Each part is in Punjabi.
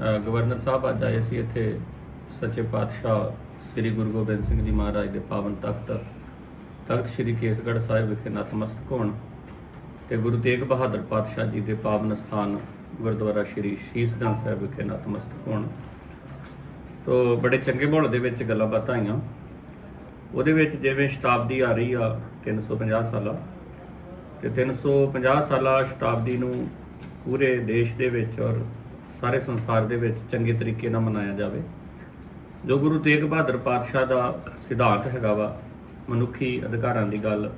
ਗਵਰਨਰ ਸਾਹਿਬ ਅੱਜ ਆਏ ਸੀ ਇੱਥੇ ਸੱਚੇ ਪਾਤਸ਼ਾਹ ਸ੍ਰੀ ਗੁਰੂ ਗੋਬਿੰਦ ਸਿੰਘ ਜੀ ਮਹਾਰਾਜ ਦੇ ਪਾਵਨ ਤਖਤ ਤਖਤ ਸ੍ਰੀ ਕੇਸਗੜ੍ਹ ਸਾਹਿਬ ਵਿਖੇ ਨਤਮਸਤਕ ਹੋਣ ਤੇ ਗੁਰੂ ਤੇਗ ਬਹਾਦਰ ਪਾਤਸ਼ਾਹ ਜੀ ਦੇ ਪਾਵਨ ਸਥਾਨ ਗੁਰਦੁਆਰਾ ਸ੍ਰੀ ਸ਼ੀਸਗੰਜ ਸਾਹਿਬ ਵਿਖੇ ਨਤਮਸਤਕ ਹੋਣ। ਤੋਂ ਬੜੇ ਚੰਗੇ ਮਾਹੌਲ ਦੇ ਵਿੱਚ ਗੱਲਾਂ ਬਾਤਾਂ ਆਈਆਂ। ਉਹਦੇ ਵਿੱਚ ਜਿਵੇਂ ਸ਼ਤਾਬਦੀ ਆ ਰਹੀ ਆ 350 ਸਾਲਾ, ਤੇ 350 ਸਾਲਾ ਸ਼ਤਾਬਦੀ ਨੂੰ ਪੂਰੇ ਦੇਸ਼ ਦੇ ਵਿੱਚ ਔਰ ਸਾਰੇ ਸੰਸਾਰ ਦੇ ਵਿੱਚ ਚੰਗੇ ਤਰੀਕੇ ਨਾਲ ਮਨਾਇਆ ਜਾਵੇ। ਜੋ ਗੁਰੂ ਤੇਗ ਬਹਾਦਰ ਪਾਤਸ਼ਾਹ ਦਾ ਸਿਧਾਂਤ ਹੈਗਾ ਵਾ, ਮਨੁੱਖੀ ਅਧਿਕਾਰਾਂ ਦੀ ਗੱਲ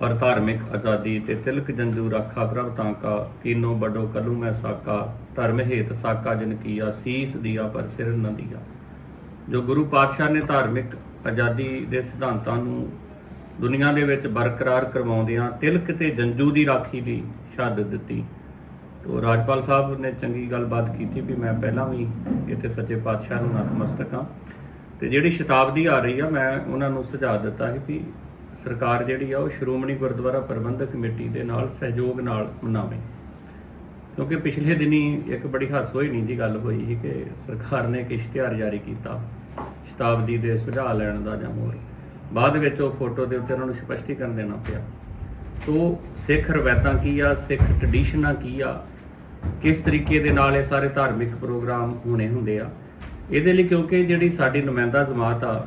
ਪਰ ਧਾਰਮਿਕ ਆਜ਼ਾਦੀ ਤੇ ਤਿਲਕ ਜੰਜੂ ਰਾਖਾ ਪ੍ਰਭ ਤਾਂਕਾ ਕੀਨੋ ਬਡੋ ਕਲੂ ਮੈਂ ਸਾਕਾ, ਧਰਮ ਹੇਤ ਸਾਕਾ ਜਨ ਕੀਆ, ਸੀਸ ਦੀਆ ਪਰ ਸਿਰ ਨ ਦੀਆ। ਜੋ ਗੁਰੂ ਪਾਤਸ਼ਾਹ ਨੇ ਧਾਰਮਿਕ ਆਜ਼ਾਦੀ ਦੇ ਸਿਧਾਂਤਾਂ ਨੂੰ ਦੁਨੀਆ ਦੇ ਵਿੱਚ ਬਰਕਰਾਰ ਕਰਵਾਉਂਦਿਆਂ ਤਿਲਕ ਤੇ ਜੰਜੂ ਦੀ ਰਾਖੀ ਦੀ ਸ਼ਹਾਦਤ ਦਿੱਤੀ ਤੋ ਰਾਜਪਾਲ ਸਾਹਿਬ ਨੇ ਚੰਗੀ ਗੱਲਬਾਤ ਕੀਤੀ ਵੀ ਮੈਂ ਪਹਿਲਾਂ ਵੀ ਇੱਥੇ ਸੱਚੇ ਪਾਤਸ਼ਾਹ ਨੂੰ ਨਤਮਸਤਕ ਹਾਂ। ਤੇ ਜਿਹੜੀ ਸ਼ਤਾਬਦੀ ਆ ਰਹੀ ਆ, ਮੈਂ ਉਹਨਾਂ ਨੂੰ ਸੁਝਾਅ ਦਿੱਤਾ ਸੀ ਵੀ ਸਰਕਾਰ ਜਿਹੜੀ ਆ, ਉਹ ਸ਼੍ਰੋਮਣੀ ਗੁਰਦੁਆਰਾ ਪ੍ਰਬੰਧਕ ਕਮੇਟੀ ਦੇ ਨਾਲ ਸਹਿਯੋਗ ਨਾਲ ਮਨਾਵੇ। ਕਿਉਂਕਿ ਪਿਛਲੇ ਦਿਨੀ ਇੱਕ ਬੜੀ ਹਾਸੋਈ ਨਹੀਂ ਦੀ ਗੱਲ ਹੋਈ ਸੀ ਕਿ ਸਰਕਾਰ ਨੇ ਇੱਕ ਇਸ਼ਤਿਹਾਰ ਜਾਰੀ ਕੀਤਾ, ਸ਼ਤਾਬਦੀ ਦੇ ਸੁਝਾਅ ਲੈਣ ਦਾ ਜਾਂ ਹੋਰ। ਬਾਅਦ ਵਿੱਚ ਉਹ ਫੋਟੋ ਦੇ ਉੱਤੇ ਉਹਨਾਂ ਨੂੰ ਸਪਸ਼ਟੀਕਰਨ ਦੇਣਾ ਪਿਆ। ਤੋ ਸਿੱਖ ਰਵਾਇਤਾਂ ਕੀ ਆ? ਸਿੱਖ ਟ੍ਰੈਡੀਸ਼ਨਾਂ ਕੀ ਆ? ਕਿਸ ਤਰੀਕੇ ਦੇ ਨਾਲ ਇਹ ਸਾਰੇ ਧਾਰਮਿਕ ਪ੍ਰੋਗਰਾਮ ਹੋਣੇ ਹੁੰਦੇ ਆ? ਇਹਦੇ ਲਈ ਕਿਉਂਕਿ ਜਿਹੜੀ ਸਾਡੀ ਨੁਮਾਇੰਦਾ ਜਮਾਤ ਆ,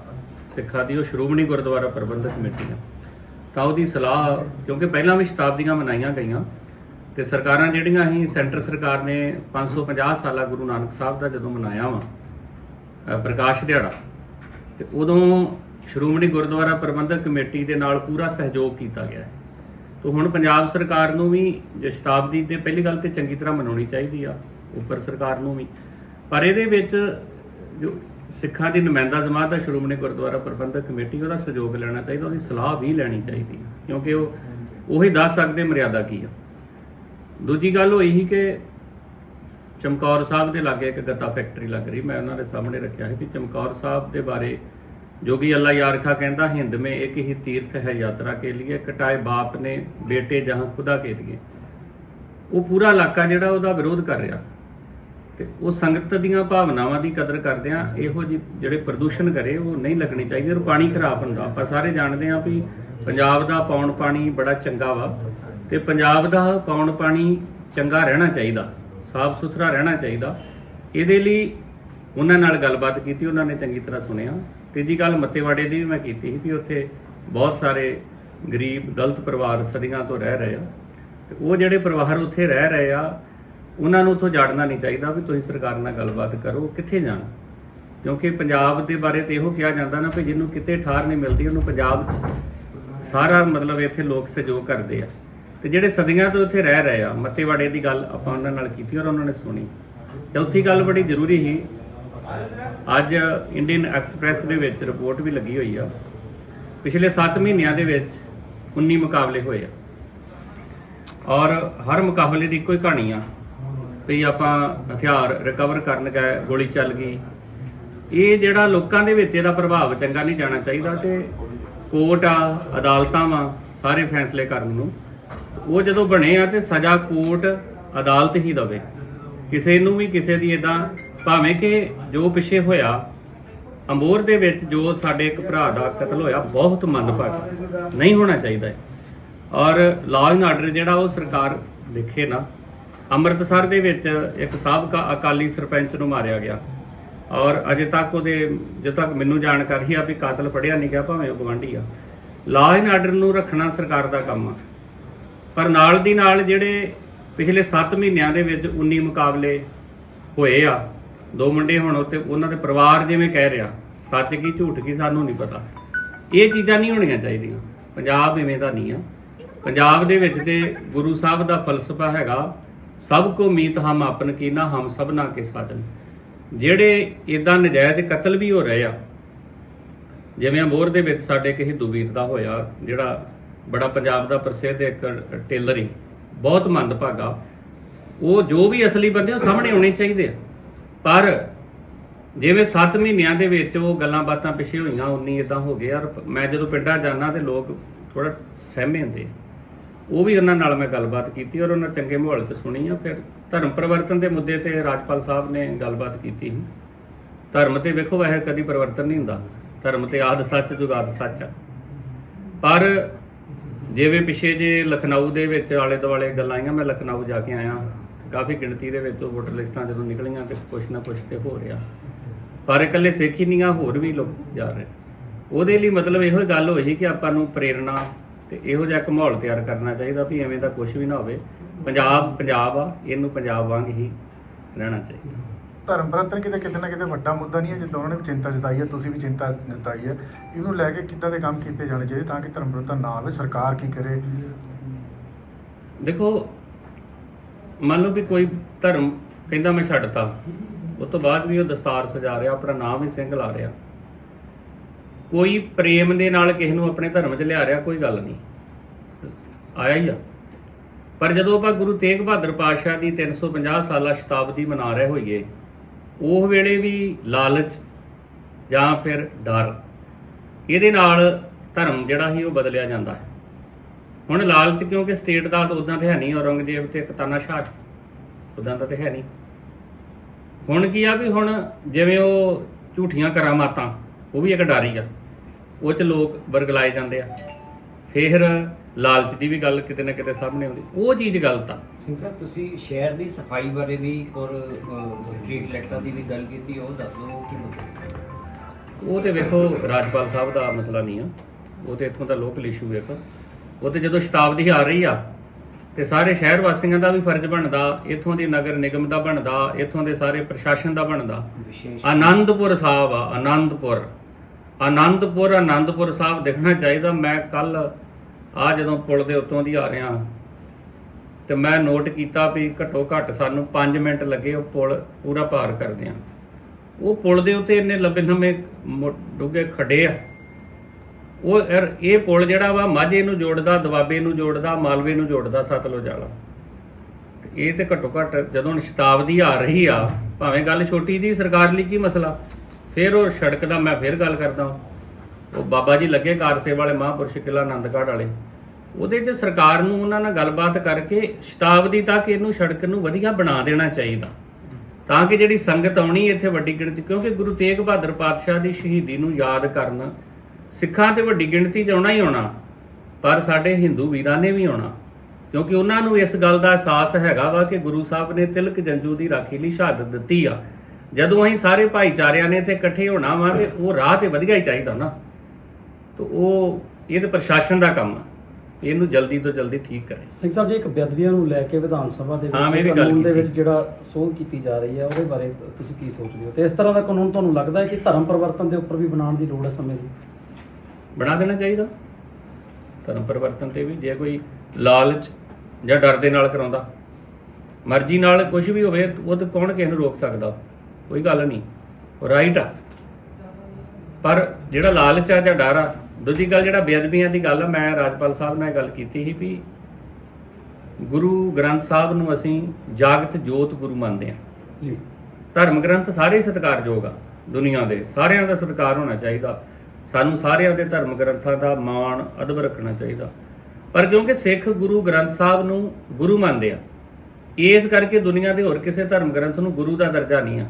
ਸਿੱਖਾਂ ਦੀ, ਉਹ ਸ਼੍ਰੋਮਣੀ ਗੁਰਦੁਆਰਾ ਪ੍ਰਬੰਧਕ ਕਮੇਟੀ ਆ। ਤਾਂ ਉਹਦੀ ਸਲਾਹ, ਕਿਉਂਕਿ ਪਹਿਲਾਂ ਵੀ ਸ਼ਤਾਬਦੀਆਂ ਮਨਾਈਆਂ ਗਈਆਂ ਤੇ ਸਰਕਾਰਾਂ ਜਿਹੜੀਆਂ ਸੀ, ਸੈਂਟਰ ਸਰਕਾਰ ਨੇ 550 ਸਾਲਾ ਗੁਰੂ ਨਾਨਕ ਸਾਹਿਬ ਦਾ ਜਦੋਂ ਮਨਾਇਆ ਵਾ ਪ੍ਰਕਾਸ਼ ਦਿਹਾੜਾ, ਤੇ ਉਦੋਂ ਸ਼੍ਰੋਮਣੀ ਗੁਰਦੁਆਰਾ ਪ੍ਰਬੰਧਕ ਕਮੇਟੀ ਦੇ ਨਾਲ ਪੂਰਾ ਸਹਿਯੋਗ ਕੀਤਾ ਗਿਆ। ਹੈ ਤੋ ਹੁਣ ਪੰਜਾਬ ਸਰਕਾਰ ਨੂੰ ਵੀ ਜੇ ਸ਼ਤਾਬਦੀ ਤੇ ਪਹਿਲੀ ਗੱਲ ਤੇ ਚੰਗੀ ਤਰ੍ਹਾਂ ਮਨਾਉਣੀ ਚਾਹੀਦੀ ਆ, ਉੱਪਰ ਸਰਕਾਰ ਨੂੰ ਵੀ। ਪਰ ਇਹਦੇ ਵਿੱਚ ਜੋ ਸਿੱਖਾਂ ਦੀ ਨੁਮਾਇੰਦਾ ਜਮਾਤ ਦਾ ਸ਼੍ਰੋਮਣੀ ਗੁਰਦੁਆਰਾ ਪ੍ਰਬੰਧਕ ਕਮੇਟੀ, ਉਹਦਾ ਸਹਿਯੋਗ ਲੈਣਾ ਚਾਹੀਦਾ, ਉਹਦੀ ਸਲਾਹ ਵੀ ਲੈਣੀ ਚਾਹੀਦੀ ਕਿਉਂਕਿ ਉਹ, ਉਹੀ ਦੱਸ ਸਕਦੇ ਮਰਿਆਦਾ ਕੀ ਆ। ਦੂਜੀ ਗੱਲ ਹੋਈ ਸੀ ਕਿ ਚਮਕੌਰ ਸਾਹਿਬ ਦੇ ਲਾਗੇ ਇੱਕ ਗੱਤਾ ਫੈਕਟਰੀ ਲੱਗ ਰਹੀ, ਮੈਂ ਉਹਨਾਂ ਦੇ ਸਾਹਮਣੇ ਰੱਖਿਆ ਸੀ ਕਿ ਚਮਕੌਰ ਸਾਹਿਬ ਦੇ ਬਾਰੇ जोगी अल्लाह यार खा कहता हिंद में एक ही तीर्थ है यात्रा के लिए कटाए बाप ने बेटे जहां खुदा के लिए ਉਹ ਪੂਰਾ ਇਲਾਕਾ ਜਿਹੜਾ ਉਹਦਾ ਵਿਰੋਧ ਕਰ ਰਿਹਾ ਤੇ ਉਹ ਸੰਗਤ ਦੀਆਂ ਭਾਵਨਾਵਾਂ ਦੀ ਕਦਰ ਕਰਦਿਆਂ ਇਹੋ ਜਿਹੇ ਜਿਹੜੇ ਪ੍ਰਦੂਸ਼ਣ ਕਰੇ ਉਹ ਨਹੀਂ ਲੱਗਣੀ ਚਾਹੀਦੀ ਔਰ ਪਾਣੀ ਖਰਾਬ ਹੁੰਦਾ ਆਪਾਂ ਸਾਰੇ ਜਾਣਦੇ ਹਾਂ ਵੀ ਪੰਜਾਬ ਦਾ ਪੌਣ ਪਾਣੀ ਬੜਾ ਚੰਗਾ ਵਾ ਤੇ ਪੰਜਾਬ ਦਾ ਪੌਣ ਪਾਣੀ ਚੰਗਾ ਰਹਿਣਾ ਚਾਹੀਦਾ ਸਾਫ਼ ਸੁਥਰਾ ਰਹਿਣਾ ਚਾਹੀਦਾ ਇਹਦੇ ਲਈ ਉਹਨਾਂ ਨਾਲ ਗੱਲਬਾਤ ਕੀਤੀ ਉਹਨਾਂ ਨੇ ਚੰਗੀ ਤਰ੍ਹਾਂ ਸੁਣਿਆ ਤੀਜੀ ਗੱਲ ਮੱਤੇਵਾੜੇ ਦੀ ਵੀ ਮੈਂ ਕੀਤੀ ਸੀ ਵੀ ਉੱਥੇ ਬਹੁਤ ਸਾਰੇ ਗਰੀਬ ਦਲਿਤ ਪਰਿਵਾਰ ਸਦੀਆਂ ਤੋਂ ਰਹਿ ਰਹੇ ਆ। ਤੇ ਉਹ ਜਿਹੜੇ ਪਰਿਵਾਰ ਉੱਥੇ ਰਹਿ ਰਹੇ ਆ, ਉਹਨਾਂ ਨੂੰ ਉੱਥੋਂ ਜਾੜਨਾ ਨਹੀਂ ਚਾਹੀਦਾ ਵੀ ਤੁਸੀਂ ਸਰਕਾਰ ਨਾਲ ਗੱਲਬਾਤ ਕਰੋ ਕਿੱਥੇ ਜਾਣ? ਕਿਉਂਕਿ ਪੰਜਾਬ ਦੇ ਬਾਰੇ ਤੇ ਇਹੋ ਕਿਹਾ ਜਾਂਦਾ ਨਾ ਵੀ ਜਿਹਨੂੰ ਕਿਤੇ ਠਾਰ ਨਹੀਂ ਮਿਲਦੀ, ਉਹਨੂੰ ਪੰਜਾਬ 'ਚ ਸਾਰਾ ਮਤਲਬ ਇੱਥੇ ਲੋਕ ਸਹਿਯੋਗ ਕਰਦੇ ਆ। ਤੇ ਜਿਹੜੇ ਸਦੀਆਂ ਤੋਂ ਇੱਥੇ ਰਹਿ ਰਹੇ ਆ, ਮੱਤੇਵਾੜੇ ਦੀ ਗੱਲ ਆਪਾਂ ਉਹਨਾਂ ਨਾਲ ਕੀਤੀ ਔਰ ਉਹਨਾਂ ਨੇ ਸੁਣੀ। ਚੌਥੀ ਗੱਲ ਬੜੀ ਜ਼ਰੂਰੀ ਸੀ ਅੱਜ ਇੰਡੀਅਨ ਐਕਸਪ੍ਰੈਸ ਦੇ ਵਿੱਚ ਰਿਪੋਰਟ ਵੀ ਲੱਗੀ ਹੋਈ ਆ। ਪਿਛਲੇ 7 ਮਹੀਨਿਆਂ ਦੇ ਵਿੱਚ 19 ਮੁਕਾਬਲੇ ਹੋਏ ਆ। ਔਰ ਹਰ ਮੁਕਾਬਲੇ ਦੀ ਇੱਕੋ ਹੀ ਕਹਾਣੀ ਆ ਵੀ ਆਪਾਂ ਹਥਿਆਰ ਰਿਕਵਰ ਕਰਨ ਗਏ, ਗੋਲੀ ਚੱਲ ਗਈ। ਇਹ ਜਿਹੜਾ ਲੋਕਾਂ ਦੇ ਵਿੱਚ ਇਹਦਾ ਪ੍ਰਭਾਵ ਚੰਗਾ ਨਹੀਂ ਜਾਣਾ ਚਾਹੀਦਾ ਤੇ ਕੋਰਟ ਆ, ਅਦਾਲਤਾਂ ਵਾ, ਸਾਰੇ ਫੈਸਲੇ ਕਰਨ ਨੂੰ। ਉਹ ਜਦੋਂ ਬਣੇ ਆ ਤੇ ਸਜ਼ਾ ਕੋਰਟ ਅਦਾਲਤ ਹੀ ਦਵੇ। ਕਿਸੇ ਨੂੰ ਵੀ ਕਿਸੇ ਦੀ ਇਦਾਂ ਭਾਵੇਂ ਕਿ ਜੋ ਪਿੱਛੇ ਹੋਇਆ, ਅੰਬੋਰ ਦੇ ਵਿੱਚ ਜੋ ਸਾਡੇ ਇੱਕ ਭਰਾ ਦਾ ਕਤਲ ਹੋਇਆ, ਬਹੁਤ ਮੰਦਭਾਗਾ। ਨਹੀਂ ਹੋਣਾ ਚਾਹੀਦਾ ਔਰ ਲਾਅ ਐਂਡ ਆਰਡਰ ਜਿਹੜਾ ਉਹ ਸਰਕਾਰ ਦੇਖੇ ਨਾ, ਅੰਮ੍ਰਿਤਸਰ ਦੇ ਵਿੱਚ ਇੱਕ ਸਾਬਕਾ ਅਕਾਲੀ ਸਰਪੰਚ ਨੂੰ ਮਾਰਿਆ ਗਿਆ। ਔਰ ਅਜੇ ਤੱਕ ਉਹਦੇ, ਜਦੋਂ ਤੱਕ ਮੈਨੂੰ ਜਾਣਕਾਰੀ ਆ ਵੀ ਕਾਤਲ ਫੜਿਆ ਨਹੀਂ ਗਿਆ, ਭਾਵੇਂ ਉਹ ਗਵਾਂਢੀ ਆ। ਲਾਅ ਐਂਡ ਆਰਡਰ ਨੂੰ ਰੱਖਣਾ ਸਰਕਾਰ ਦਾ ਕੰਮ ਆ। ਪਰ ਨਾਲ ਦੀ ਨਾਲ ਜਿਹੜੇ ਪਿਛਲੇ 7 ਮਹੀਨਿਆਂ ਦੇ ਵਿੱਚ 19 ਮੁਕਾਬਲੇ ਹੋਏ ਆ ਦੋ ਮੁੰਡੇ ਹੁਣ ਉੱਤੇ ਉਹਨਾਂ ਦੇ ਪਰਿਵਾਰ ਜਿਵੇਂ ਕਹਿ ਰਿਹਾ, ਸੱਚ ਕੀ ਝੂਠ ਕੀ ਸਾਨੂੰ ਨਹੀਂ ਪਤਾ। ਇਹ ਚੀਜ਼ਾਂ ਨਹੀਂ ਹੋਣੀਆਂ ਚਾਹੀਦੀਆਂ, ਪੰਜਾਬ ਇਵੇਂ ਦਾ ਨਹੀਂ ਆ। ਪੰਜਾਬ ਦੇ ਵਿੱਚ ਤੇ ਗੁਰੂ ਸਾਹਿਬ ਦਾ ਫਲਸਫਾ ਹੈਗਾ, ਸਭ ਕੋ ਮੀਤ ਹਮ ਆਪਨ ਕੀਨਾ, ਹਮ ਸਭਨਾ ਕੇ ਸਾਜਨ। ਜਿਹੜੇ ਇਦਾਂ ਨਜਾਇਜ਼ ਕਤਲ ਵੀ ਹੋ ਰਹੇ ਆ, ਜਿਵੇਂ ਅੰਬੋਰ ਦੇ ਵਿੱਚ ਸਾਡੇ ਇੱਕ ਹਿੰਦੂ ਵੀਰ ਦਾ ਹੋਇਆ, ਜਿਹੜਾ ਬੜਾ ਪੰਜਾਬ ਦਾ ਪ੍ਰਸਿੱਧ ਇੱਕ ਟੇਲਰ ਹੀ ਬਹੁਤ ਮੰਦਭਾਗਾ। ਉਹ ਜੋ ਵੀ ਅਸਲੀ ਬੰਦੇ ਉਹ ਸਾਹਮਣੇ ਆਉਣੇ ਚਾਹੀਦੇ ਆ। ਪਰ ਜਿਵੇਂ 7 ਮਹੀਨਿਆਂ ਦੇ ਵਿੱਚ ਉਹ ਗੱਲਾਂ ਬਾਤਾਂ ਪਿੱਛੇ ਹੋਈਆਂ, ਉਨੀ ਇਦਾਂ ਹੋ ਗਏ ਔਰ ਮੈਂ ਜਦੋਂ ਪਿੰਡਾਂ ਜਾਂਦਾ ਤੇ ਲੋਕ ਥੋੜਾ ਸਹਿਮੇ ਹੁੰਦੇ ਉਹ ਵੀ ਉਹਨਾਂ ਨਾਲ ਮੈਂ ਗੱਲਬਾਤ ਕੀਤੀ ਔਰ ਉਹਨਾਂ ਚੰਗੇ ਮਾਹੌਲ 'ਚ ਸੁਣੀ ਆ। ਫਿਰ ਧਰਮ ਪਰਿਵਰਤਨ ਦੇ ਮੁੱਦੇ ਤੇ ਰਾਜਪਾਲ ਸਾਹਿਬ ਨੇ ਗੱਲਬਾਤ ਕੀਤੀ ਸੀ। ਧਰਮ ਤੇ ਵੇਖੋ ਵੈਸੇ ਕਦੀ ਪਰਿਵਰਤਨ ਨਹੀਂ ਹੁੰਦਾ। ਧਰਮ ਤੇ ਆਦ ਸੱਚ ਜੁਗਾਦ ਸੱਚ ਪਰ ਜਿਵੇਂ ਪਿਛੇ ਜੇ ਲਖਨਊ ਦੇ ਵਿੱਚ ਆਲੇ ਦੁਆਲੇ ਗੱਲਾਂ ਆਈਆਂ, ਮੈਂ ਲਖਨਊ ਜਾ ਕੇ ਆਇਆ। ਕਾਫੀ ਗਿਣਤੀ ਦੇ ਵਿੱਚ ਉਹ ਵੋਟਰ ਲਿਸਟਾਂ ਜਦੋਂ ਨਿਕਲੀਆਂ ਤੇ ਕੁਛ ਨਾ ਕੁਛ ਤੇ ਹੋ ਰਿਹਾ। ਪਰ ਇਕੱਲੇ ਸਿੱਖ ਹੀ ਨਹੀਂ ਆ ਹੋਰ ਵੀ ਲੋਕ ਜਾ ਰਹੇ। ਉਹਦੇ ਲਈ ਮਤਲਬ ਇਹੋ ਗੱਲ ਹੋਈ ਕਿ ਆਪਾਂ ਨੂੰ ਪ੍ਰੇਰਣਾ ਤੇ ਇਹੋ ਜਿਹਾ ਇੱਕ ਮਾਹੌਲ ਤਿਆਰ ਕਰਨਾ ਚਾਹੀਦਾ ਵੀ ਐਵੇਂ ਦਾ ਕੁਝ ਵੀ ਨਾ ਹੋਵੇ। ਪੰਜਾਬ ਪੰਜਾਬ ਆ ਇਹਨੂੰ ਪੰਜਾਬ ਵਾਂਗ ਹੀ ਰਹਿਣਾ ਚਾਹੀਦਾ। ਧਰਮ ਪਰਿਵਰਤਨ ਕਿਤੇ ਕਿਤੇ ਨਾ ਕਿਤੇ ਵੱਡਾ ਮੁੱਦਾ ਨਹੀਂ ਹੈ ਜਿੱਦਾਂ ਉਹਨਾਂ ਨੇ ਵੀ ਚਿੰਤਾ ਜਤਾਈ ਹੈ ਤੁਸੀਂ ਵੀ ਚਿੰਤਾ ਜਤਾਈ ਹੈ। ਇਹਨੂੰ ਲੈ ਕੇ ਕਿੱਦਾਂ ਦੇ ਕੰਮ ਕੀਤੇ ਜਾਣੇ ਚਾਹੀਦੇ ਤਾਂ ਕਿ ਧਰਮ ਪਰਿਵਰਤਨ ਨਾ ਆਵੇ ਸਰਕਾਰ ਕੀ ਕਰੇ? ਦੇਖੋ ਮੰਨ ਲਓ ਵੀ ਕੋਈ ਧਰਮ ਕਹਿੰਦਾ ਮੈਂ ਛੱਡਤਾ ਉਸ ਤੋਂ ਬਾਅਦ ਵੀ ਉਹ ਦਸਤਾਰ ਸਜਾ ਰਿਹਾ, ਆਪਣਾ ਨਾਮ ਹੀ ਸਿੰਘ ਲਾ ਰਿਹਾ। ਕੋਈ ਪ੍ਰੇਮ ਦੇ ਨਾਲ ਕਿਸੇ ਨੂੰ ਆਪਣੇ ਧਰਮ 'ਚ ਲਿਆ ਰਿਹਾ, ਕੋਈ ਗੱਲ ਨਹੀਂ। ਆਇਆ ਹੀ ਆ। ਪਰ ਜਦੋਂ ਆਪਾਂ ਗੁਰੂ ਤੇਗ ਬਹਾਦਰ ਪਾਤਸ਼ਾਹ ਦੀ 350 ਸਾਲਾ ਸ਼ਤਾਬਦੀ ਮਨਾ ਰਹੇ ਹੋਈਏ, ਉਹ ਵੇਲੇ ਵੀ ਲਾਲਚ ਜਾਂ ਫਿਰ ਡਰ, ਇਹਦੇ ਨਾਲ ਧਰਮ ਜਿਹੜਾ ਸੀ ਉਹ ਬਦਲਿਆ ਜਾਂਦਾ ਹੈ। ਹੁਣ ਲਾਲਚ ਕਿਉਂਕਿ ਸਟੇਟ ਦਾ ਤਾਂ ਉਦਾਂ ਤੇ ਹੈ ਨਹੀਂ ਔਰੰਗਜ਼ੇਬ ਤੇ ਇੱਕ ਤਾਨਾਸ਼ਾਹ ਉਦਾਂ ਦਾ ਤੇ ਹੈ ਨਹੀਂ। ਹੁਣ ਕੀ ਆ ਵੀ ਹੁਣ ਜਿਵੇਂ ਉਹ ਝੂਠੀਆਂ ਕਰਾਮਾਤਾਂ ਉਹ ਵੀ ਇੱਕ ਡਰ ਹੀ ਆ। ਉਹ ਚ ਲੋਕ ਵਰਗਲਾਏ ਜਾਂਦੇ ਆ। ਫਿਰ ਲਾਲਚ ਦੀ ਵੀ ਗੱਲ ਕਿਤੇ ਨਾ ਕਿਤੇ ਸਾਹਮਣੇ ਆਉਂਦੀ। ਉਹ ਚੀਜ਼ ਗਲਤ ਆ। ਸਿੰਘ ਸਾਹਿਬ ਤੁਸੀਂ ਸ਼ਹਿਰ ਦੀ ਸਫ਼ਾਈ ਬਾਰੇ ਵੀ ਔਰ ਸਟਰੀਟ ਲਾਈਟਾਂ ਦੀ ਵੀ ਗੱਲ ਕੀਤੀ ਉਹ ਦੱਸ ਦਿਓ ਕੀ ਉਹ ਤੇ ਵੇਖੋ ਰਾਜਪਾਲ ਸਾਹਿਬ ਦਾ ਮਸਲਾ ਨਹੀਂ ਆ। ਉਹ ਤੇ ਇੱਥੋਂ ਦਾ ਲੋਕਲ ਇਸ਼ੂ ਇੱਕ ਉਹ ਤੇ ਜਦੋਂ ਸ਼ਤਾਬਦੀ ਆ ਰਹੀ ਆ ਤੇ ਸਾਰੇ ਸ਼ਹਿਰ ਵਾਸੀਆਂ ਦਾ ਵੀ ਫਰਜ਼ ਬਣਦਾ ਇੱਥੋਂ ਦੀ ਨਗਰ ਨਿਗਮ ਦਾ ਬਣਦਾ ਇੱਥੋਂ ਦੇ ਸਾਰੇ ਪ੍ਰਸ਼ਾਸਨ ਦਾ ਬਣਦਾ। ਆਨੰਦਪੁਰ ਸਾਹਿਬ ਆ ਆਨੰਦਪੁਰ। ਆਨੰਦਪੁਰ ਆਨੰਦਪੁਰ ਸਾਹਿਬ ਦੇਖਣਾ ਚਾਹੀਦਾ। ਮੈਂ ਕੱਲ ਆ ਜਦੋਂ ਪੁਲ ਦੇ ਉੱਤੋਂ ਦੀ ਆ ਰਿਹਾ ਤੇ ਮੈਂ ਨੋਟ ਕੀਤਾ ਵੀ ਘੱਟੋ ਘੱਟ ਸਾਨੂੰ 5 ਮਿੰਟ ਲੱਗੇ ਉਹ ਪੁਲ ਪੂਰਾ ਪਾਰ ਕਰਦੇ ਆ ਉਹ ਪੁਲ ਦੇ ਉੱਤੇ ਇੰਨੇ ਲੰਬੇ ਲੰਬੇ ਡੂੰਘੇ ਖੱਡੇ ਆ। ਉਹ ਇਹ ਪੁਲ ਜਿਹੜਾ ਵਾ, ਮਾਝੇ ਨੂੰ ਜੋੜਦਾ, ਦੁਆਬੇ ਨੂੰ ਜੋੜਦਾ, ਮਾਲਵੇ ਨੂੰ ਜੋੜਦਾ ਸਤਲੁਜ ਵਾਲਾ। ਤੇ ਇਹ ਤੇ ਘੱਟੋ ਘੱਟ ਜਦੋਂ ਸ਼ਤਾਬਦੀ ਆ ਰਹੀ ਆ, ਭਾਵੇਂ ਗੱਲ ਛੋਟੀ ਜੀ, ਸਰਕਾਰ ਲਈ ਕੀ ਮਸਲਾ? ਫਿਰ ਉਹ ਸੜਕ ਦਾ ਮੈਂ ਫਿਰ ਗੱਲ ਕਰਦਾ ਉਹ ਬਾਬਾ ਜੀ ਲੱਗੇ ਕਾਰ ਸੇਵਾ ਵਾਲੇ ਮਹਾਂਪੁਰਸ਼ ਕਿਲਾ ਆਨੰਦਗੜ੍ਹ ਵਾਲੇ। ਉਹਦੇ 'ਚ ਸਰਕਾਰ ਨੂੰ ਉਹਨਾਂ ਨਾਲ ਗੱਲਬਾਤ ਕਰਕੇ ਸ਼ਤਾਬਦੀ ਤੱਕ ਇਹਨੂੰ ਸੜਕ ਨੂੰ ਵਧੀਆ ਬਣਾ ਦੇਣਾ ਚਾਹੀਦਾ। ਤਾਂ ਕਿ ਜਿਹੜੀ ਸੰਗਤ ਆਉਣੀ ਇੱਥੇ ਵੱਡੀ ਗਿਣਤੀ, ਕਿਉਂਕਿ ਗੁਰੂ ਤੇਗ ਬਹਾਦਰ ਪਾਤਸ਼ਾਹ ਦੀ ਸ਼ਹੀਦੀ ਨੂੰ ਯਾਦ ਕਰਨ ਸਿੱਖਾਂ ਤੇ ਵੱਡੀ ਗਿਣਤੀ 'ਚ ਆਉਣਾ ਹੀ ਆਉਣਾ ਪਰ ਸਾਡੇ ਹਿੰਦੂ ਵੀਰਾਂ ਨੇ ਵੀ ਆਉਣਾ। ਕਿਉਂਕਿ ਉਹਨਾਂ ਨੂੰ ਇਸ ਗੱਲ ਦਾ ਅਹਿਸਾਸ ਹੈਗਾ ਵਾ ਕਿ ਗੁਰੂ ਸਾਹਿਬ ਨੇ ਤਿਲਕ ਜੰਜੂ ਦੀ ਰਾਖੀ ਲਈ ਸ਼ਹਾਦਤ ਦਿੱਤੀ ਆ। ਜਦੋਂ ਅਸੀਂ ਸਾਰੇ ਭਾਈਚਾਰਿਆਂ ਨੇ ਤੇ ਇਕੱਠੇ ਹੋਣਾ ਵਾ ਤੇ ਉਹ ਰਾਹ ਤੇ ਵਧੀਆ ਹੀ ਚਾਹੀਦਾ ਨਾ। ਤੇ ਉਹ ਇਹ ਤੇ ਪ੍ਰਸ਼ਾਸਨ ਦਾ ਕੰਮ ਆ। ਇਹਨੂੰ ਜਲਦੀ ਤੋਂ ਜਲਦੀ ਠੀਕ ਕਰੇ। ਸਿੰਘ ਸਾਹਿਬ ਜੀ ਇੱਕ ਬੇਅਦਬੀਆਂ ਨੂੰ ਲੈ ਕੇ ਵਿਧਾਨ ਸਭਾ ਦੇ ਹਾਂ, ਮੈਂ ਵੀ ਗੱਲ ਕਾਨੂੰਨ ਦੇ। ਵਿੱਚ ਜਿਹੜਾ ਸੋਧ ਕੀਤੀ ਜਾ ਰਹੀ ਹੈ ਉਹਦੇ ਬਾਰੇ ਤੁਸੀਂ ਕੀ ਸੋਚਦੇ ਹੋ? ਤੇ ਇਸ ਤਰ੍ਹਾਂ ਦਾ ਕਾਨੂੰਨ ਤੁਹਾਨੂੰ ਲੱਗਦਾ ਹੈ ਕਿ ਧਰਮ ਪਰਿਵਰਤਨ ਦੇ ਉੱਪਰ ਵੀ ਬਣਾਉਣ ਦੀ ਲੋੜ ਹੈ ਸਮੇਂ ਦੀ? ਬਣਾ ਦੇਣਾ ਚਾਹੀਦਾ। ਧਰਮ ਪਰਿਵਰਤਨ ਤੇ ਵੀ ਜੇ ਕੋਈ ਲਾਲਚ ਜਾਂ ਡਰ ਦੇ ਨਾਲ ਕਰਾਉਂਦਾ ਮਰਜ਼ੀ ਨਾਲ ਕੁਝ ਵੀ ਹੋਵੇ ਉਹ ਤੇ ਕੌਣ ਕਿਸੇ ਨੂੰ ਰੋਕ ਸਕਦਾ? ਕੋਈ ਗੱਲ ਨਹੀਂ। ਰਾਈਟ ਆ। ਪਰ ਜਿਹੜਾ ਲਾਲਚ ਆ ਜਾਂ ਡਰ ਆ ਦੂਜੀ ਗੱਲ ਜਿਹੜਾ ਬੇਅਦਬੀਆਂ ਦੀ ਗੱਲ ਆ ਮੈਂ ਰਾਜਪਾਲ ਸਾਹਿਬ ਨਾਲ ਗੱਲ ਕੀਤੀ ਸੀ ਵੀ ਗੁਰੂ ਗ੍ਰੰਥ ਸਾਹਿਬ ਨੂੰ ਅਸੀਂ ਜਾਗਤ ਜੋਤ ਗੁਰੂ ਮੰਨਦੇ ਆ ਜੀ। ਧਰਮ ਗ੍ਰੰਥ ਸਾਰੇ ਸਤਿਕਾਰਯੋਗ ਆ ਦੁਨੀਆ ਦੇ ਸਾਰਿਆਂ ਦਾ ਸਤਿਕਾਰ ਹੋਣਾ ਚਾਹੀਦਾ। ਸਾਨੂੰ ਸਾਰਿਆਂ ਦੇ ਧਰਮ ਗ੍ਰੰਥਾਂ ਦਾ ਮਾਣ, ਅਦਬ ਰੱਖਣਾ ਚਾਹੀਦਾ। ਪਰ ਕਿਉਂਕਿ ਸਿੱਖ ਗੁਰੂ ਗ੍ਰੰਥ ਸਾਹਿਬ ਨੂੰ ਗੁਰੂ ਮੰਨਦੇ ਆ, ਇਸ ਕਰਕੇ ਦੁਨੀਆ ਦੇ ਹੋਰ ਕਿਸੇ ਧਰਮ ਗ੍ਰੰਥ ਨੂੰ ਗੁਰੂ ਦਾ ਦਰਜਾ ਨਹੀਂ ਆ।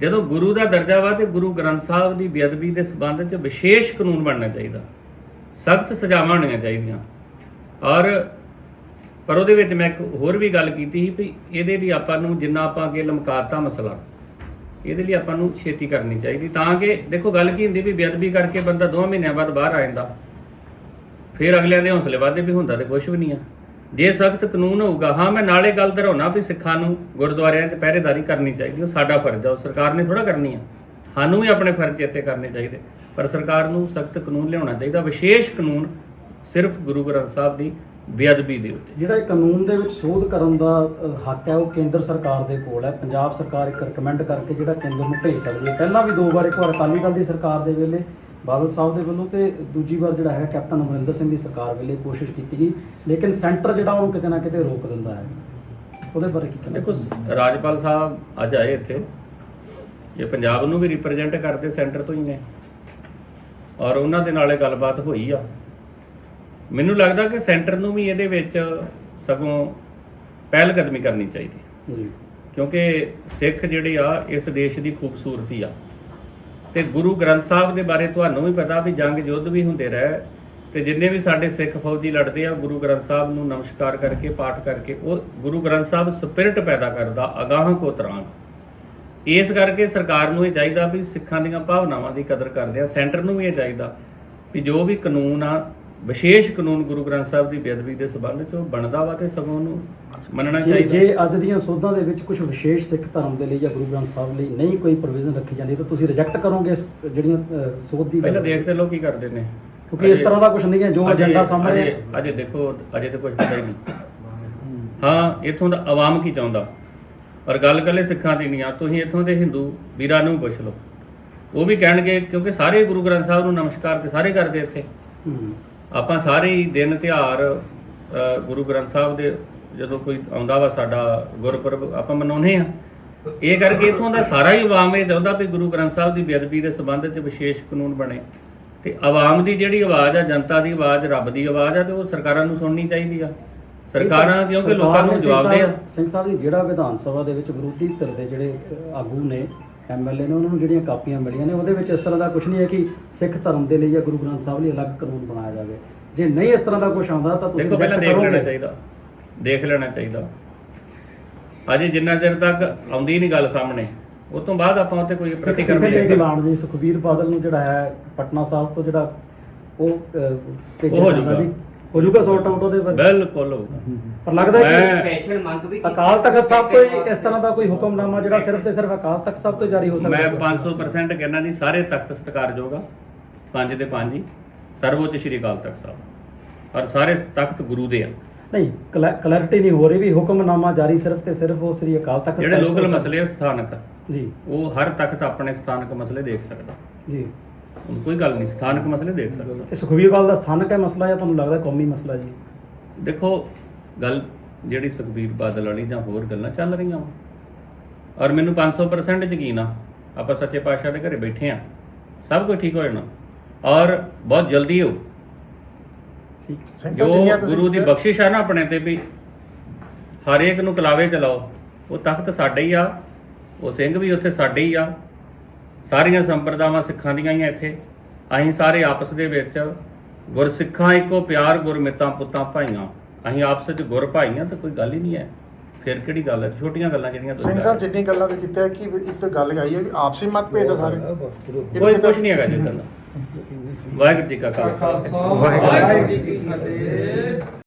ਜਦੋਂ ਗੁਰੂ ਦਾ ਦਰਜਾ ਵਾ ਤੇ ਗੁਰੂ ਗ੍ਰੰਥ ਸਾਹਿਬ ਦੀ ਬੇਅਦਬੀ ਦੇ ਸਬੰਧ 'ਚ ਵਿਸ਼ੇਸ਼ ਕਾਨੂੰਨ ਬਣਨਾ ਚਾਹੀਦਾ। ਸਖਤ ਸਜ਼ਾਵਾਂ ਹੋਣੀਆਂ ਚਾਹੀਦੀਆਂ। ਔਰ, ਪਰ ਉਹਦੇ ਵਿੱਚ ਮੈਂ ਇੱਕ ਹੋਰ ਵੀ ਗੱਲ ਕੀਤੀ ਸੀ ਵੀ ਇਹਦੇ ਲਈ ਆਪਾਂ ਨੂੰ ਜਿੰਨਾ ਆਪਾਂ ਅੱਗੇ ਲਮਕਾਤਾ ਮਸਲਾ ਇਹਦੇ ਲਈ ਆਪਾਂ ਨੂੰ ਛੇਤੀ ਕਰਨੀ ਚਾਹੀਦੀ। ਤਾਂ ਕਿ ਦੇਖੋ ਗੱਲ ਕੀ ਹੁੰਦੀ ਵੀ ਬੇਅਦਬੀ ਕਰਕੇ ਬੰਦਾ 2 ਮਹੀਨਿਆਂ ਬਾਅਦ ਬਾਹਰ ਆ ਜਾਂਦਾ। ਫਿਰ ਅਗਲਿਆਂ ਦੇ ਹੌਸਲੇ ਵਾਧੇ ਵੀ ਹੁੰਦਾ ਤੇ ਕੁਝ ਵੀ ਨਹੀਂ ਆ। ਜੇ ਸਖਤ ਕਾਨੂੰਨ ਹੋਊਗਾ, ਹਾਂ ਮੈਂ ਨਾਲੇ ਗੱਲ ਦਰਾਉਣਾ ਵੀ ਸਿੱਖਾਂ ਨੂੰ ਗੁਰਦੁਆਰਿਆਂ 'ਚ ਪਹਿਰੇਦਾਰੀ ਕਰਨੀ ਚਾਹੀਦੀ, ਉਹ ਸਾਡਾ ਫਰਜ਼ ਆ, ਉਹ ਸਰਕਾਰ ਨੇ ਥੋੜਾ ਕਰਨੀ ਆ। ਸਾਨੂੰ ਵੀ ਆਪਣੇ ਫਰਜ਼ ਇੱਥੇ ਕਰਨੇ ਚਾਹੀਦੇ, ਪਰ ਸਰਕਾਰ ਨੂੰ ਸਖਤ ਕਾਨੂੰਨ ਲਿਆਉਣਾ ਚਾਹੀਦਾ। ਵਿਸ਼ੇਸ਼ ਕਾਨੂੰਨ ਸਿਰਫ ਗੁਰੂ ਗ੍ਰੰਥ ਸਾਹਿਬ ਦੀ ਬੇਅਦਬੀ ਦੇ ਉੱਤੇ। ਜਿਹੜਾ ਇਹ ਕਾਨੂੰਨ ਦੇ ਵਿੱਚ ਸੋਧ ਕਰਨ ਦਾ ਅ, ਹੱਕ ਹੈ ਉਹ ਕੇਂਦਰ ਸਰਕਾਰ ਦੇ ਕੋਲ ਹੈ। ਪੰਜਾਬ ਸਰਕਾਰ ਇੱਕ ਰეკਮੈਂਡ ਕਰਕੇ ਜਿਹੜਾ ਕੇਂਦਰ ਨੂੰ ਭੇਜ ਸਕਦੀ ਹੈ। ਪਹਿਲਾਂ ਵੀ ਦੋ ਵਾਰ ਇੱਕ ਵਾਰ ਅਕਾਲੀ ਦਲ ਦੀ ਸਰਕਾਰ ਦੇ ਵੇਲੇ ਬਾਦਲ ਸਾਹਿਬ ਦੇ ਵੱਲੋਂ ਤੇ ਦੂਜੀ ਵਾਰ ਜਿਹੜਾ ਹੈ ਕੈਪਟਨ ਅਮਰਿੰਦਰ ਸਿੰਘ ਦੀ ਸਰਕਾਰ ਵੇਲੇ ਕੋਸ਼ਿਸ਼ ਕੀਤੀ ਗਈ। ਲੇਕਿਨ ਸੈਂਟਰ ਜਿਹੜਾ ਉਹਨੂੰ ਕਿਤੇ ਨਾ ਕਿਤੇ ਰੋਕ ਦਿੰਦਾ ਹੈ। ਉਹਦੇ ਬਾਰੇ ਕੀ ਕਹਿਣਾ ਦੇਖੋ ਸ- ਰਾਜਪਾਲ ਸਾਹਿਬ ਅੱਜ ਆਏ ਇੱਥੇ। ਇਹ ਪੰਜਾਬ ਨੂੰ ਵੀ ਰਿਪਰੈਜ਼ੈਂਟ ਕਰਦੇ ਸੈਂਟਰ ਤੋਂ ਹੀ ਨੇ। ਔਰ ਉਹਨਾਂ ਦੇ ਨਾਲੇ ਗੱਲਬਾਤ ਹੋਈ ਆ। ਮੈਨੂੰ ਲੱਗਦਾ ਕਿ ਸੈਂਟਰ ਨੂੰ ਵੀ ਇਹਦੇ ਵਿੱਚ ਸਗੋਂ ਪਹਿਲ ਕਦਮੀ ਕਰਨੀ ਚਾਹੀਦੀ। ਜੀ। ਕਿਉਂਕਿ ਸਿੱਖ ਜਿਹੜੇ ਆ ਇਸ ਦੇਸ਼ ਦੀ ਖੂਬਸੂਰਤੀ ਆ। ਤੇ ਗੁਰੂ ਗ੍ਰੰਥ ਸਾਹਿਬ ਦੇ ਬਾਰੇ ਤੁਹਾਨੂੰ ਵੀ ਪਤਾ ਵੀ ਜੰਗ ਯੁੱਧ ਵੀ ਹੁੰਦੇ ਰਹੇ। ਤੇ ਜਿੰਨੇ ਵੀ ਸਾਡੇ ਸਿੱਖ ਫੌਜੀ ਲੜਦੇ ਆ ਗੁਰੂ ਗ੍ਰੰਥ ਸਾਹਿਬ ਨੂੰ ਨਮਸਕਾਰ ਕਰਕੇ ਪਾਠ ਕਰਕੇ ਉਹ ਗੁਰੂ ਗ੍ਰੰਥ ਸਾਹਿਬ ਸਪਿਰਿਟ ਪੈਦਾ ਕਰਦਾ ਅਗਾਹ ਕੋ ਤਰਾਂਗ। ਇਸ ਕਰਕੇ ਸਰਕਾਰ ਨੂੰ ਇਹ ਚਾਹੀਦਾ ਵੀ ਸਿੱਖਾਂ ਦੀਆਂ ਭਾਵਨਾਵਾਂ ਦੀ ਕਦਰ ਕਰਦੇ ਆ ਸੈਂਟਰ ਨੂੰ ਵੀ ਇਹ ਚਾਹੀਦਾ ਵੀ ਜੋ ਵੀ ਕਾਨੂੰਨ ਆ ਵਿਸ਼ੇਸ਼ ਕਾਨੂੰਨ ਗੁਰੂ ਗ੍ਰੰਥ ਸਾਹਿਬ ਦੀ ਬੇਅਦਬੀ ਦੇ ਸੰਬੰਧ ਚ ਉਹ ਬਣਦਾ ਵਾ ਤੇ ਸਗੋਂ ਉਹਨੂੰ ਮੰਨਣਾ ਜੇ ਚਾਹੀਦਾ। ਜੇ ਅੱਜ ਦੀਆਂ ਸੋਧਾਂ ਦੇ ਵਿੱਚ ਕੁਝ ਵਿਸ਼ੇਸ਼ ਸਿੱਖ ਧਰਮ ਦੇ ਲਈ ਜਾਂ ਗੁਰੂ ਗ੍ਰੰਥ ਸਾਹਿਬ ਲਈ ਨਹੀਂ ਕੋਈ ਪ੍ਰੋਵੀਜ਼ਨ ਰੱਖੀ ਜਾਂਦੀ ਤਾਂ ਤੁਸੀਂ ਰਿਜੈਕਟ ਕਰੋਗੇ ਇਸ ਜਿਹੜੀਆਂ ਸੋਧ ਦੀ ਪਹਿਲਾਂ? ਦੇਖਦੇ ਲੋਕ ਕੀ ਕਰਦੇ ਨੇ। ਕਿਉਂਕਿ ਇਸ ਤਰ੍ਹਾਂ ਦਾ ਕੁਝ ਨਹੀਂ ਹੈ ਜੋ ਅਜੇ- ਏਜੰਡਾ ਸਾਹਮਣੇ ਅਜੇ ਅਜੇ ਦੇਖੋ ਅਜੇ ਤਾਂ ਕੁਝ ਪਤਾ ਹੀ ਨਹੀਂ। ਹਾਂ ਇਥੋਂ ਦਾ ਆਵਾਮ ਕੀ ਚਾਹੁੰਦਾ? ਪਰ ਗੱਲ ਕੱਲੇ ਸਿੱਖਾਂ ਦੀ ਨਹੀਂ ਆ ਤੁਸੀਂ ਇਥੋਂ ਦੇ ਹਿੰਦੂ ਵੀਰਾਂ ਨੂੰ ਪੁੱਛ ਲਓ। ਉਹ ਵੀ ਕਹਿਣਗੇ ਕਿਉਂਕਿ ਸਾਰੇ ਗੁਰੂ ਗ੍ਰੰਥ ਸਾਹਿਬ ਨੂੰ ਨਮਸਕਾਰ ਤੇ ਸਾਰੇ ਕਰਦੇ ਇੱਥੇ। ਹੂੰ। ਆਪਾਂ ਸਾਰੇ ਹੀ ਦਿਨ ਤਿਉਹਾਰ ਅ, ਗੁਰੂ ਗ੍ਰੰਥ ਸਾਹਿਬ ਦੇ ਜਦੋਂ ਕੋਈ ਆਉਂਦਾ ਵਾ ਸਾਡਾ ਗੁਰਪੁਰਬ ਆਪਾਂ ਮਨਾਉਂਦੇ ਆ ਇਹ ਕਰਕੇ ਇਥੋਂ ਦਾ ਸਾਰਾ ਹੀ ਆਵਾਮ ਇਹ ਚਾਹੁੰਦਾ ਵੀ ਗੁਰੂ ਗ੍ਰੰਥ ਸਾਹਿਬ ਦੀ ਬੇਅਦਬੀ ਦੇ ਸੰਬੰਧ 'ਚ ਵਿਸ਼ੇਸ਼ ਕਾਨੂੰਨ ਬਣੇ। ਤੇ ਆਵਾਮ ਦੀ ਜਿਹੜੀ ਆਵਾਜ਼ ਆ ਜਨਤਾ ਦੀ ਆਵਾਜ਼ ਰੱਬ ਦੀ ਆਵਾਜ਼ ਆ ਤੇ ਉਹ ਸਰਕਾਰਾਂ ਨੂੰ ਸੁਣਨੀ ਚਾਹੀਦੀ ਆ। ਸਰਕਾਰਾਂ ਕਿਉਂਕਿ ਲੋਕਾਂ ਨੂੰ ਜਵਾਬ ਦੇ ਆ। ਸਿੰਘ ਸਾਹਿਬ ਜੀ ਜਿਹੜਾ ਵਿਧਾਨ ਸਭਾ ਦੇ ਵਿੱਚ ਵਿਰੋਧੀ ਧਿਰ ਦੇ ਜਿਹੜੇ ਆਗੂ ਨੇ ਐਮਐਲਏ ਨੇ ਉਹਨਾਂ ਨੂੰ ਜਿਹੜੀਆਂ ਕਾਪੀਆਂ ਮਿਲੀਆਂ ਨੇ ਉਹਦੇ ਵਿੱਚ ਇਸ ਤਰ੍ਹਾਂ ਦਾ ਕੁਝ ਨਹੀਂ ਹੈ ਕਿ ਸਿੱਖ ਧਰਮ ਦੇ ਲਈ ਜਾਂ ਗੁਰੂ ਗ੍ਰੰਥ ਸਾਹਿਬ ਲਈ ਅਲੱਗ ਕਾਨੂੰਨ ਬਣਾਇਆ ਜਾਵੇ। ਜੇ ਨਹੀਂ ਇਸ ਤਰ੍ਹਾਂ ਦਾ ਕੁਝ ਆਉਂਦਾ ਤਾਂ ਤੁਸੀਂ ਦੇਖੋ ਪਹਿਲਾਂ reject ਦੇਖ ਲੈਣਾ। ਚਾਹੀਦਾ। ਦੇਖ ਲੈਣਾ ਚਾਹੀਦਾ। ਅਜੇ ਜਿੰਨਾ ਚਿਰ ਤੱਕ ਆਉਂਦੀ ਨਹੀਂ ਗੱਲ ਸਾਹਮਣੇ ਉਸ ਤੋਂ ਬਾਅਦ ਆਪਾਂ ਉੱਤੇ ਕੋਈ ਪ੍ਰਤੀਕਰਮ ਨਹੀਂ ਦੇ ਲਾਉਣ ਜੀ ਸੁਖਬੀਰ ਬਾਦਲ ਨੂੰ ਜਿਹੜਾ ਹੈ ਪਟਨਾ ਸਾਹਿਬ ਤੋਂ ਜਿਹੜਾ ਉਹ ਉਹ ਹੋ ਜਾਊਗਾ। ਹੋ ਜਾਊਗਾ ਸੌਟ ਆਊਟ ਉਹਦੇ ਬਾਰੇ। ਬਿਲਕੁਲ। ਪਰ ਲੱਗਦਾ ਕਿ ਸਪੈਸ਼ਲ ਮੰਗ ਵੀ ਅਕਾਲ ਤਖਤ ਸਾਹਿਬ ਤੋਂ ਹੀ ਇਸ ਤਰ੍ਹਾਂ ਦਾ ਕੋਈ ਹੁਕਮਨਾਮਾ ਜਿਹੜਾ ਸਿਰਫ ਤੇ ਸਿਰਫ ਅਕਾਲ ਤਖਤ ਸਾਹਿਬ ਤੋਂ ਜਾਰੀ ਹੋ ਸਕਦਾ ਮੈਂ ਹੈ? 500% ਕਹਿੰਦਾ ਜੀ ਸਾਰੇ ਤਖਤ ਸਤਿਕਾਰਯੋਗ ਆ। ਪੰਜ ਦੇ ਪੰਜ ਹੀ। ਸਰਵਉੱਚ ਸ਼੍ਰੀ ਅਕਾਲ ਤਖਤ ਸਾਹਿਬ। ਔਰ ਸਾਰੇ ਤਖਤ ਗੁਰੂ ਦੇ ਆ। ਨਹੀਂ ਕਲੈਰਿਟੀ ਨਹੀਂ ਹੋ ਰਹੀ ਵੀ ਹੁਕਮਨਾਮਾ ਜਾਰੀ ਸਿਰਫ ਤੇ ਸਿਰਫ ਉਹ ਸ੍ਰੀ ਅਕਾਲ ਤਖਤ ਜਿਹੜੇ ਲੋਕਲ ਮਸਲੇ ਸਥਾਨਕ। ਜੀ। ਉਹ ਹਰ ਤਖਤ ਆਪਣੇ ਸਥਾਨਕ ਮਸਲੇ ਦੇਖ ਸਕਦਾ। ਜੀ। ਹੁਣ ਕੋਈ ਗੱਲ ਨਹੀਂ ਸਥਾਨਕ ਮਸਲੇ ਦੇਖ ਸਕਦਾ ਤੇ ਸੁਖਬੀਰ ਬਾਦਲ ਦਾ ਸਥਾਨਕ ਹੈ ਮਸਲਾ ਜਾਂ ਤੁਹਾਨੂੰ ਲੱਗਦਾ ਕੌਮੀ ਮਸਲਾ ਜੀ? ਦੇਖੋ ਗੱਲ ਜਿਹੜੀ ਸੁਖਬੀਰ ਬਾਦਲ ਵਾਲੀ ਜਾਂ ਹੋਰ ਗੱਲਾਂ ਚੱਲ ਰਹੀਆਂ ਵਾ। ਔਰ ਮੈਨੂੰ 500% ਯਕੀਨ ਆ ਆਪਾਂ ਸੱਚੇ ਪਾਤਸ਼ਾਹ ਦੇ ਘਰੇ ਬੈਠੇ ਆ ਸਭ ਕੁਝ ਠੀਕ ਹੋ ਜਾਣਾ। ਔਰ ਬਹੁਤ ਜਲਦੀ ਹੋ। ਠੀਕ। ਜੋ ਗੁਰੂ ਦੀ ਬਖਸ਼ਿਸ਼ ਆ ਨਾ ਆਪਣੇ ਤੇ ਵੀ ਹਰ ਇੱਕ ਨੂੰ ਕਲਾਵੇ ਚਲਾਓ। ਉਹ ਤਖਤ ਸਾਡੇ ਹੀ ਆ ਉਹ ਸਿੰਘ ਵੀ ਉੱਥੇ ਸਾਡੇ ਹੀ ਆ। ਸਾਰੀਆਂ ਸੰਪਰਦਾਵਾਂ ਸਿੱਖਾਂ ਦੀਆਂ ਹੀ ਆ ਇੱਥੇ। ਅਸੀਂ ਸਾਰੇ ਆਪਸ ਦੇ ਵਿੱਚ ਗੁਰਸਿੱਖਾਂ ਇੱਕੋ ਪਿਆਰ ਗੁਰਮਿਤਾਂ ਪੁੱਤਾਂ ਭਾਈਆਂ। ਅਸੀਂ ਆਪਸ ਵਿੱਚ ਗੁਰ ਭਾਈਆਂ ਤਾਂ ਕੋਈ ਗੱਲ ਹੀ ਨਹੀਂ ਹੈ। ਫਿਰ ਕਿਹੜੀ ਗੱਲ ਹੈ? ਛੋਟੀਆਂ ਗੱਲਾਂ ਜਿਹੜੀਆਂ ਤੁਸੀਂ ਸਿੰਘ ਸਾਹਿਬ ਜਿੰਨੀ ਗੱਲਾਂ ਤੇ ਕੀਤਾ ਹੈ ਕਿ ਇੱਕ ਤਾਂ ਗੱਲ ਆਈ ਹੈ ਕਿ ਆਪਸੀ ਮਤਭੇਦ ਆ ਸਾਰੇ। ਕੋਈ ਕੁਝ ਨਹੀਂ ਹੈਗਾ ਜੀ ਗੱਲ। ਵਾਹਿਗੁਰੂ ਜੀ ਕਾ ਖਾਲਸਾ। ਵਾਹਿਗੁਰੂ ਜੀ ਕੀ ਫਤਿਹ।